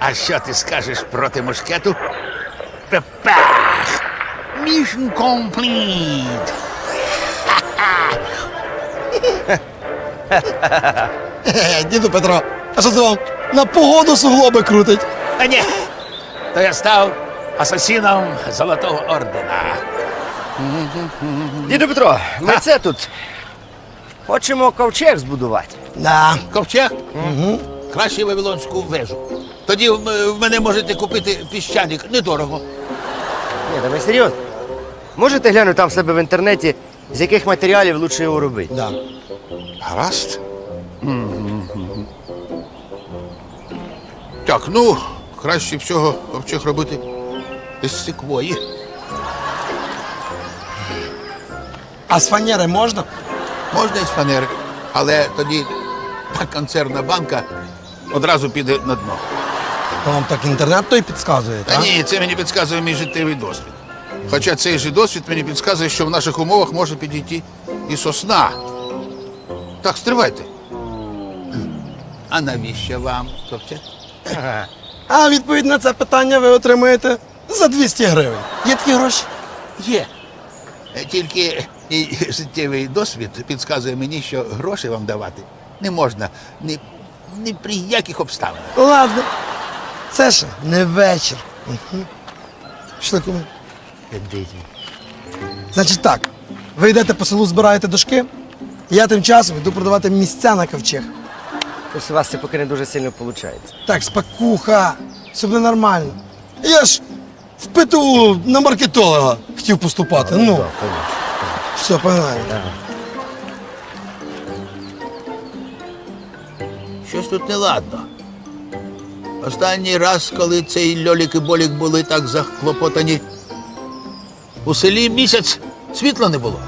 А що ти скажеш проти мушкету? Пепах! Mission complete! Діду Петро, а що це вам на погоду суглоби крутить? А ні, то я став асасіном Золотого ордена. Діду Петро, ми це тут. Хочемо ковчег збудувати. Да. Ковчег? Угу. Краще Вавилонську вежу. Тоді в в мене можете купити піщаник недорого. Ні, та ви серйозно. Можете глянути там в себе в інтернеті, з яких матеріалів лучше його робити? Да. Гаразд. Так, ну, краще всього ковчег робити із секвої. А з фанери можна? Можна із фанери, але тоді та консервна банка одразу піде на дно. То вам так інтернет той підказує, Та так? ні, це мені підказує мій життєвий досвід. Хоча цей же досвід мені підказує, що в наших умовах може підійти і сосна. Так, стривайте. А навіщо вам ковчег? А відповідь на це питання ви отримаєте за 200 гривень. Є такі гроші? Є. Е, Тільки мій життєвий досвід підказує мені, що гроші вам давати не можна ні, ні при яких обставинах. Ладно. Це ще не вечір. Угу. Пішли куми. Значить так, ви йдете по селу, збираєте дошки, я тим часом йду продавати місця на ковчег. Ось у вас це поки не дуже сильно виходить. Так, спокуха, все буде нормально. Я ж в ПТУ на маркетолога хотів поступати. Ну, все, погнали. Щось тут неладно. Останній раз, коли цей льолік і болік були так захлопотані, у селі місяць світла не було.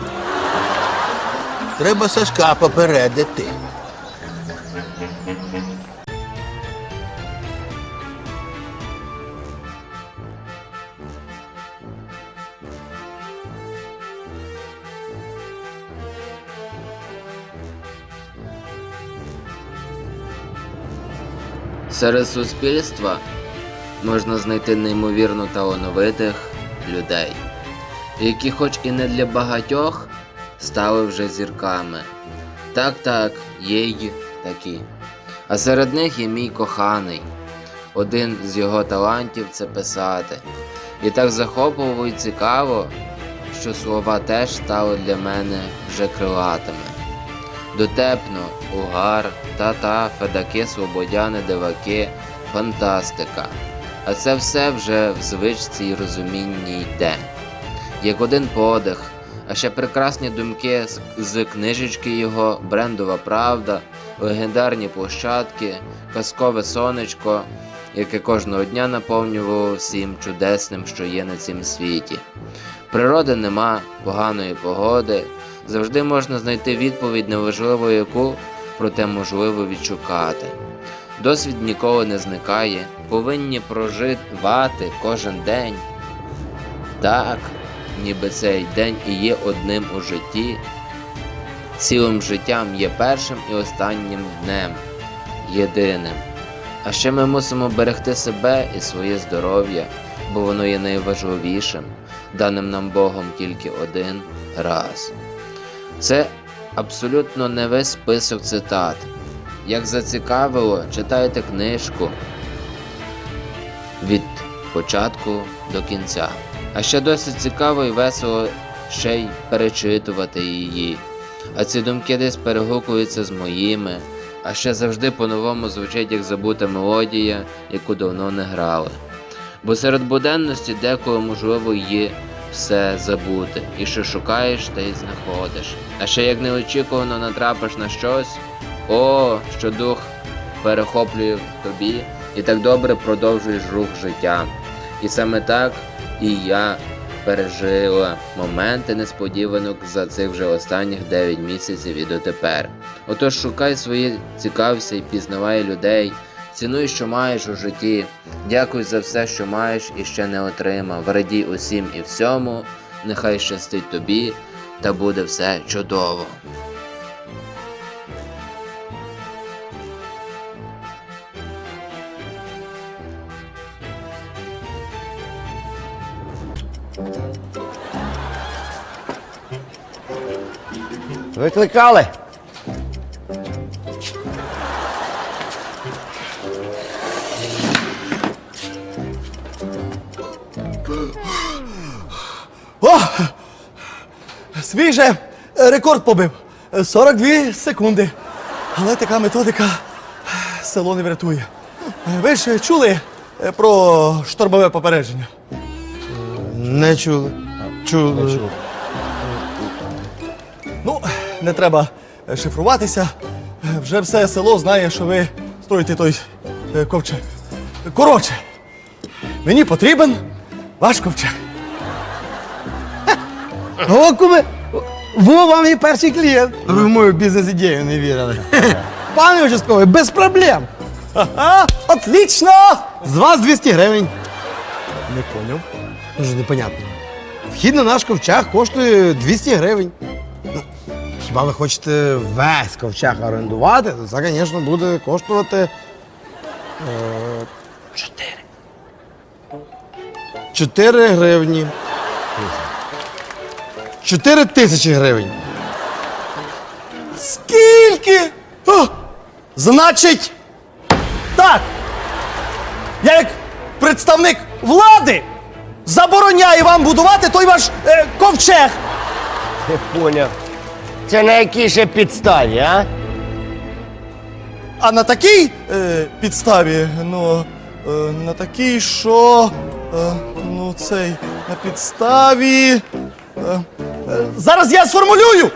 Треба Сашка попередити. Серед суспільства можна знайти неймовірно талановитих людей, які, хоч і не для багатьох, стали вже зірками. Так, так, є й такі. А серед них є мій коханий. Один з його талантів це писати. І так захопливо і цікаво, що слова теж стали для мене вже крилатими. Дотепно, угар, та-та, федаки, свободяни, диваки, фантастика. А це все вже в звичці й розумінні йде. Як один подих, а ще прекрасні думки з, книжечки його, брендова правда, легендарні площадки, казкове сонечко, яке кожного дня наповнювало всім чудесним, що є на цім світі. Природи нема, поганої погоди, завжди можна знайти відповідь неважливо яку, проте можливо відшукати. Досвід ніколи не зникає, повинні проживати кожен день. Так, ніби цей день і є одним у житті. Цілим життям є першим і останнім днем, єдиним. А ще ми мусимо берегти себе і своє здоров'я, бо воно є найважливішим, даним нам Богом тільки один раз. Це абсолютно не весь список цитат. Як зацікавило, читайте книжку від початку до кінця. А ще досить цікаво і весело ще й перечитувати її. А ці думки десь перегукуються з моїми, а ще завжди по-новому звучить як забута мелодія, яку давно не грали. Бо серед буденності деколи можливо є все забути, і що шукаєш, те й знаходиш. А ще як неочікувано натрапиш на щось, о, що дух перехоплює в тобі, і так добре продовжуєш рух життя. І саме так і я пережила моменти несподіванок за цих вже останніх 9 місяців і дотепер. Отож шукай своє, цікався і пізнавай людей, Цінуй, що маєш у житті, дякуй за все, що маєш і ще не отримав. Радій усім і всьому, нехай щастить тобі, та буде все чудово. Викликали. Свіже е, рекорд побив. Е, 42 секунди. Але така методика е, село не врятує. Е, Ви ж чули е, про штормове попередження? Не чули. Чули. Ну, не треба е, шифруватися. Е, Вже все село знає, що ви строїте той е, ковчег. Коротше, мені потрібен ваш ковчег. О, куме, во вам і перший клієнт. Ви в мою бізнес-ідею не вірили. Пане участковий, без проблем. Ага, отлично! З вас 200 гривень. Не поняв. Дуже непонятно. Вхід на наш ковчег коштує 200 гривень. Ну, хіба ви хочете весь ковчег орендувати, то це, звісно, буде коштувати. Е, 4. 4 гривні. 4 тисячі гривень. Скільки? О, значить, так. Я як представник влади забороняю вам будувати той ваш е, ковчег. Не поняв. Це на якій ще підставі, а? А на такій е, підставі, ну, е, на такій, що. Е, ну, цей, на підставі. Е, зараз я сформулюю.